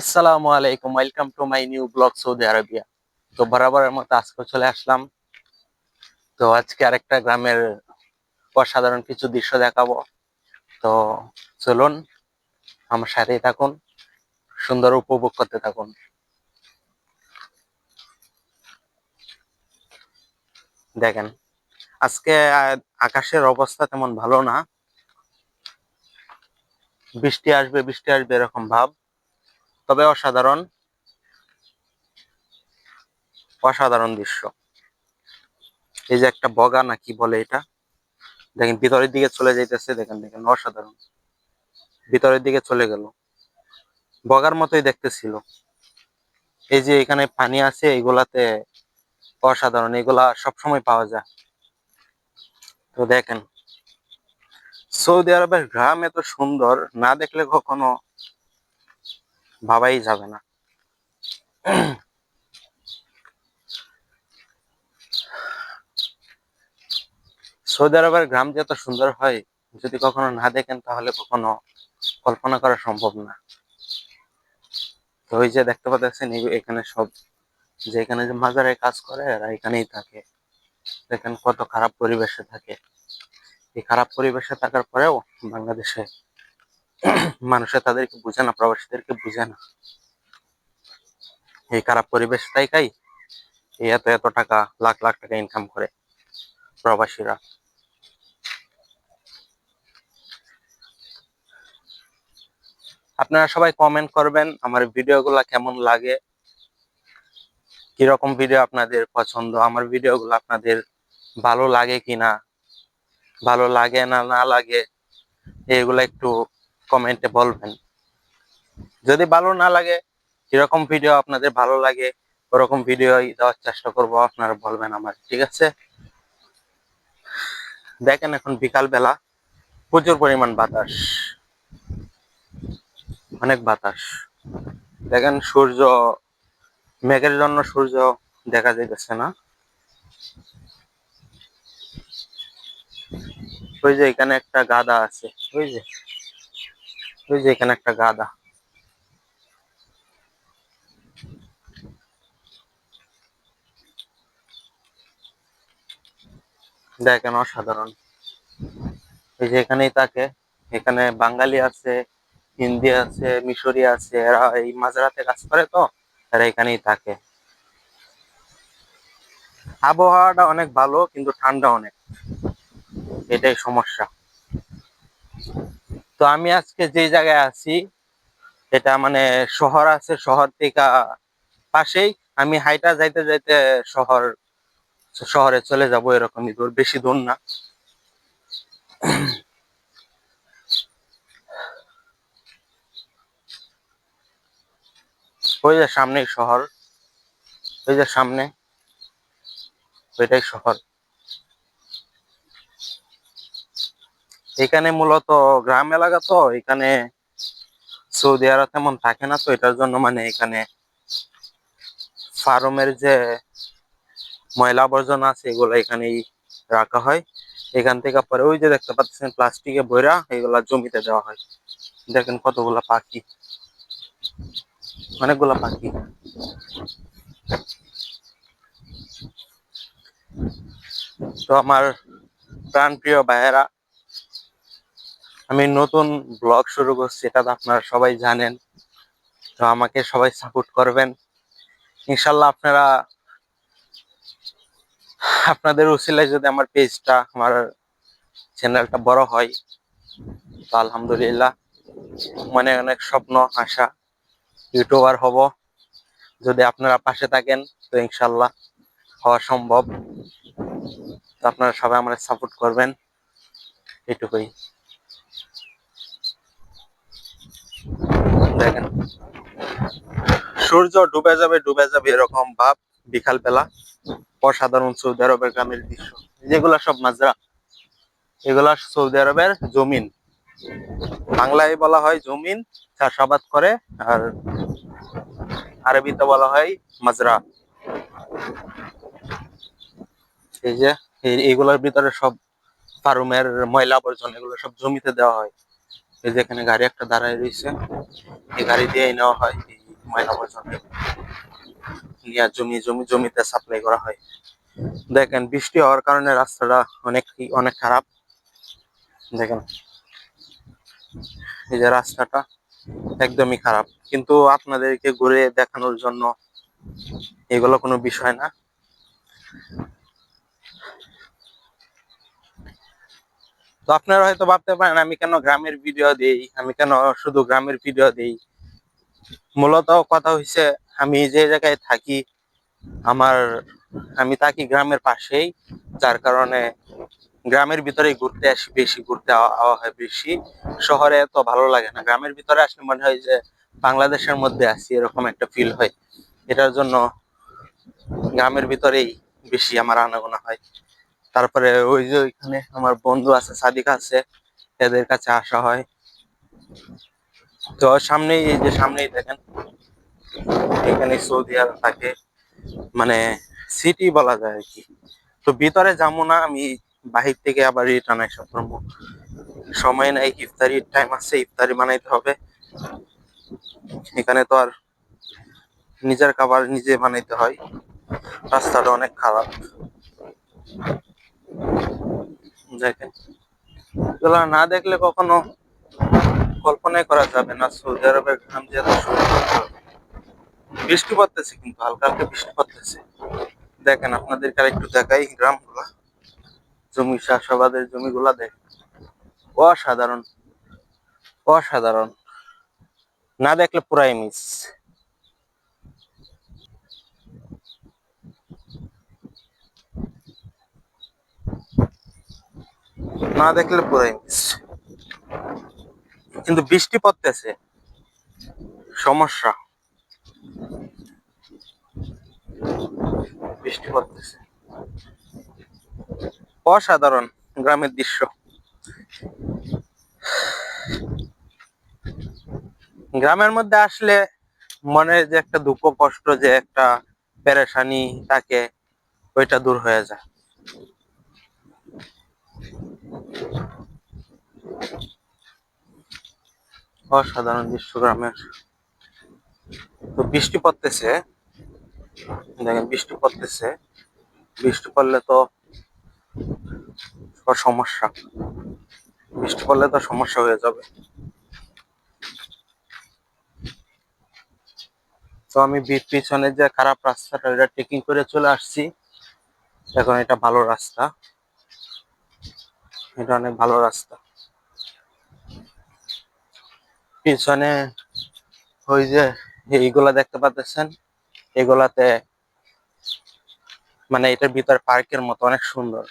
আসসালামু আলাইকুম welcome to my new blog Saudi Arabia তো বরাবরের মতো আজকে চলে আসলাম। তো আজকে আরেকটা গ্রামের অসাধারণ কিছু দৃশ্য দেখাবো। তো চলুন, আমার সাথেই থাকুন, সুন্দর উপভোগ করতে থাকুন। দেখেন, আজকে আকাশের অবস্থা তেমন ভালো না। বৃষ্টি আসবে বৃষ্টি আসবে, এরকম ভাব। তবে অসাধারণ অসাধারণ দৃশ্য। এই যে একটা বগা না কি বলে এটা? দেখেন, ভিতরের দিকে চলে যাইতেছে, দেখেন দেখেন, অসাধারণ। ভিতরের দিকে চলে গেল। বগার মতোই দেখতেছিল। এই যে এখানে পানি আছে এগুলাতে অসাধারণ, এগুলা সবসময় পাওয়া যায়। তো দেখেন, সৌদি আরবের গ্রাম এত সুন্দর, না দেখলে কখনো ভাবাই যাবে না। সৌদি আরবের গ্রাম যে এত সুন্দর হয়, যদি কখনো না দেখেন তাহলে কখনো কল্পনা করা সম্ভব না। তো ওই যে দেখতে পাচ্ছেন এখানে সব যে এখানে যে মাজারে কাজ করে, এরা এখানেই থাকে। দেখেন কত খারাপ পরিবেশে থাকে। এই খারাপ পরিবেশে থাকার পরেও বাংলাদেশে মানুষে তাদেরকে বুঝে না, প্রবাসীদেরকে বুঝে না। এই খারাপ পরিবেশ তাইকাই এই এত এত টাকা, লাখ লাখ টাকা ইনকাম করে প্রবাসীরা। আপনারা সবাই কমেন্ট করবেন আমার ভিডিওগুলো কেমন লাগে, কীরকম ভিডিও আপনাদের পছন্দ, আমার ভিডিওগুলো আপনাদের ভালো লাগে কিনা, ভালো লাগে না না লাগে এগুলো একটু কমেন্টে বলবেন। যদি ভালো না লাগে, কীরকম ভিডিও আপনাদের ভালো লাগে, ওরকম ভিডিও দেওয়ার চেষ্টা করব, আপনারা বলবেন আমার, ঠিক আছে? দেখেন এখন বিকাল বেলা প্রচুর পরিমাণ বাতাস। অনেক বাতাস। দেখেন সূর্য, মেঘের জন্য সূর্য দেখা যাইতেছে না। ওই যে এখানে একটা গাদা আছে, ওই যে। ওই যে এখানে একটা গাদা দেখেন অসাধারণ। এই যে এখানেই থাকে এখানে বাঙালি আছে, হিন্দি আছে, মিশরি আছে, এরা এই মাঝরাতে কাজ করে তো, এরা এখানেই থাকে। আবহাওয়াটা অনেক ভালো, কিন্তু ঠান্ডা অনেক। এটাই সমস্যা। তো আমি আজকে যে জায়গায় আছি, এটা মানে শহর আছে, শহর থেকে পাশেই। আমি হাইটা যাইতে যাইতে শহর, শহরে চলে যাব এরকমই দূর বেশি দূর না। ওই যে সামনেই শহর, ওই যে সামনে, ওইটাই শহর। এখানে মূলত গ্রাম এলাকা তো, এখানে সৌদি আরব তেমন থাকে না তো, এটার জন্য মানে এখানে ফার্মের যে ময়লা আবর্জনা আছে, এগুলো এখানেই রাখা হয়। এখান থেকে পরে ওই যে দেখতে পাচ্ছেন প্লাস্টিকে বইরা এগুলা জমিতে দেওয়া হয়। দেখেন কতগুলা পাখি। অনেকগুলা পাখি। তো আমার প্রাণ প্রিয় ভাইয়েরা আমি নতুন ব্লগ শুরু করছি, এটা তো আপনারা সবাই জানেন। তো আমাকে সবাই সাপোর্ট করবেন। ইনশাল্লাহ আপনারা, আপনাদের উসিলায় যদি আমার পেজটা আমার চ্যানেলটা বড় হয়, তো আলহামদুলিল্লাহ মানে অনেক স্বপ্ন, আশা ইউটিউবার হব। যদি আপনারা পাশে থাকেন, তো ইনশাল্লাহ হওয়া সম্ভব। তো আপনারা সবাই আমার সাপোর্ট করবেন। এটুকুই। দেখেন। সূর্য ডুবে যাবে ডুবে যাবে এরকম ভাব, বিকাল বেলা, অসাধারণ সৌদি আরবের গ্রামের দৃশ্য। যেগুলা সব মাজরা, এগুলা সৌদি আরবের জমিন। বাংলায় বলা হয় জমিন, চাষাবাদ করে, আর আরবিতে বলা হয় মাজরা। এই যে এইগুলোর ভিতরে সব ফার্মের ময়লা আবর্জনা, এগুলো সব জমিতে দেওয়া হয়। এই যে এখানে গাড়ি একটা দাঁড়ায় রয়েছে, এই গাড়ি দিয়ে নেওয়া হয় এই ময়লা আবর্জনা নিয়ে জমি জমি জমিতে সাপ্লাই করা হয়। দেখেন, বৃষ্টি হওয়ার কারণে রাস্তাটা অনেক অনেক খারাপ। দেখেন, এই যে রাস্তাটা একদমই খারাপ। কিন্তু আপনাদেরকে ঘুরে দেখানোর জন্য এগুলো কোনো বিষয় না। তো আপনারা হয়তো ভাবতে পারেন, আমি কেন গ্রামের ভিডিও দেই? আমি কেন শুধু গ্রামের ভিডিও দেই? মূলত কথা হইছে, আমি যে জায়গায় থাকি, আমার, আমি থাকি গ্রামের পাশেই, যার কারণে গ্রামের ভিতরে ঘুরতে আসি, বেশি ঘুরতে আওয়া হয় বেশি। শহরে এত ভালো লাগে না। গ্রামের ভিতরে আসলে মনে হয় যে বাংলাদেশের মধ্যে আছি, এরকম একটা ফিল হয়। এটার জন্য গ্রামের ভিতরেই বেশি আমার আনাগোনা হয়। তারপরে ওই যে ওইখানে আমার বন্ধু আছে, সাদিক আছে, এদের কাছে আসা হয়। তো সামনেই এই যে সামনেই দেখেন, এখানে সৌদি আরব থাকে মানে সিটি বলা যায় আর কি। তো ভিতরে যাব না, আমি বাহির থেকে আবার রিটার্ন এসে করব সময় নাই, ইফতারির টাইম আছে, ইফতারি বানাইতে হবে। এখানে তো আর নিজের খাবার নিজে বানাইতে হয়। রাস্তাটা অনেক খারাপ। দেখেন। এগুলো না দেখলে কখনো কল্পনাই করা যাবে না। সৌদি আরবের গ্রাম যে বৃষ্টি পড়তেছে কিন্তু, হালকা হালকা বৃষ্টি পড়তেছে। দেখেন আপনাদের আর একটু দেখাই গ্রামগুলা। জমি চাষাবাদের জমিগুলা দেখ। অসাধারণ। অসাধারণ। না দেখলে পুরাই মিস। না দেখলে পুরাই মিস কিন্তু বৃষ্টি পড়তেছে। সমস্যা। বৃষ্টি পড়তেছে। অসাধারণ গ্রামের দৃশ্য। গ্রামের মধ্যে আসলে মনে যে একটা দুঃখ, কষ্ট, যে একটা পেরেশানি থাকে, ওইটা দূর হয়ে যায়। অসাধারণ দৃশ্য গ্রামের। তো বৃষ্টি পড়তেছে। দেখেন, বৃষ্টি পড়তেছে। বৃষ্টি পড়লে তো সমস্যা। বৃষ্টি পড়লে তো সমস্যা হয়ে যাবে। তো আমি পিছনে যে খারাপ রাস্তাটা, এটা ট্রেকিং করে চলে আসছি। এখন এটা ভালো রাস্তা। এটা অনেক ভালো রাস্তা। পিছনে ওই যে এইগুলা দেখতে পাচ্ছেন, এগুলাতে মানে এটার ভিতর পার্কের মতো, অনেক সুন্দর।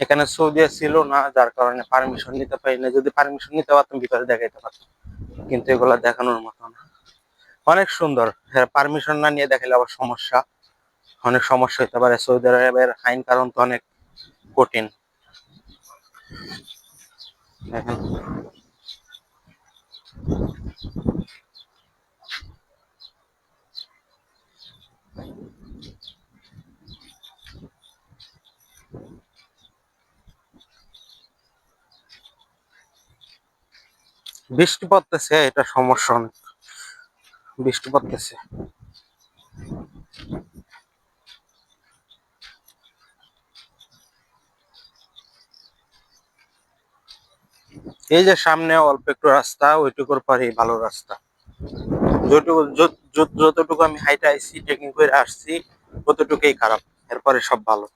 এখানে সৌদি ছিল না, যার কারণে পারমিশন নিতে পারি না যদি পারমিশন নিতে পারতাম, ভিতরে দেখাইতে পারতাম। কিন্তু এগুলা দেখানোর মতো না। অনেক সুন্দর। পারমিশন না নিয়ে দেখালে আবার সমস্যা। অনেক সমস্যা হইতে পারে। সৌদি আরবের আইন কারণ তো অনেক কঠিন। দেখেন বৃষ্টি পড়তেছে এটা সমস্যা অনেক। বৃষ্টি পড়তেছে। এই যে সামনে অল্প একটু রাস্তা, ওইটুকুর পরে ভালো রাস্তা। যতটুকু, যত- যত- যতটুকু আমি হাইটে আইছি ট্রেকিং করে আসছি, ততটুকুই খারাপ। এরপরে সব ভালো।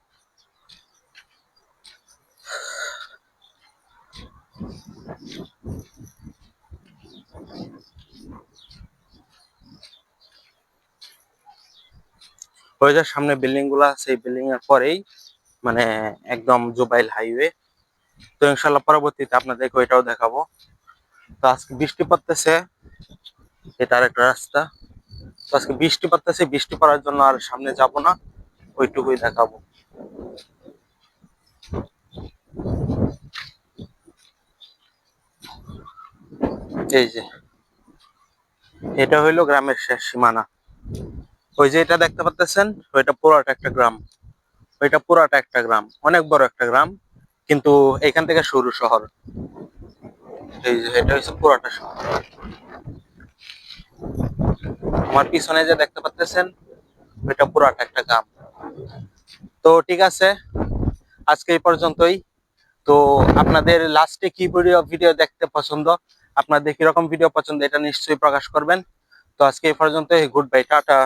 ওই যে সামনে বিল্ডিংগুলা আছে, এই বিল্ডিং এর পরেই মানে একদম জুবাইল হাইওয়ে তো ইনশাল্লাহ পরবর্তীতে আপনাদেরকে ওইটাও দেখাবো। তো আজকে বৃষ্টি পড়তেছে, এটা আর একটা রাস্তা। তো আজকে বৃষ্টি পড়তেছে, বৃষ্টি পড়ার জন্য আর সামনে যাব না, ওইটুকুই দেখাবো। এই যে, এটা হইল গ্রামের শেষ সীমানা। ওই যে এটা দেখতে পাচ্ছেন ওইটা পুরাটা একটা গ্রাম। ওইটা পুরাটা একটা গ্রাম, অনেক বড় একটা গ্রাম। কিন্তু এখান থেকে শুরু শহর। এটা হচ্ছে পুরাটা শহর। আমার পিছনে যে দেখতে পাচ্ছেন এটা পুরাটা একটা গ্রাম। তো ঠিক আছে, আজকে এই পর্যন্তই। তো আপনাদের লাস্টে কি ভিডিও ভিডিও দেখতে পছন্দ? আপনাদের কীরকম ভিডিও পছন্দ, এটা নিশ্চয়ই প্রকাশ করবেন। তো আজকে এই পর্যন্তই গুড বাই টাটা।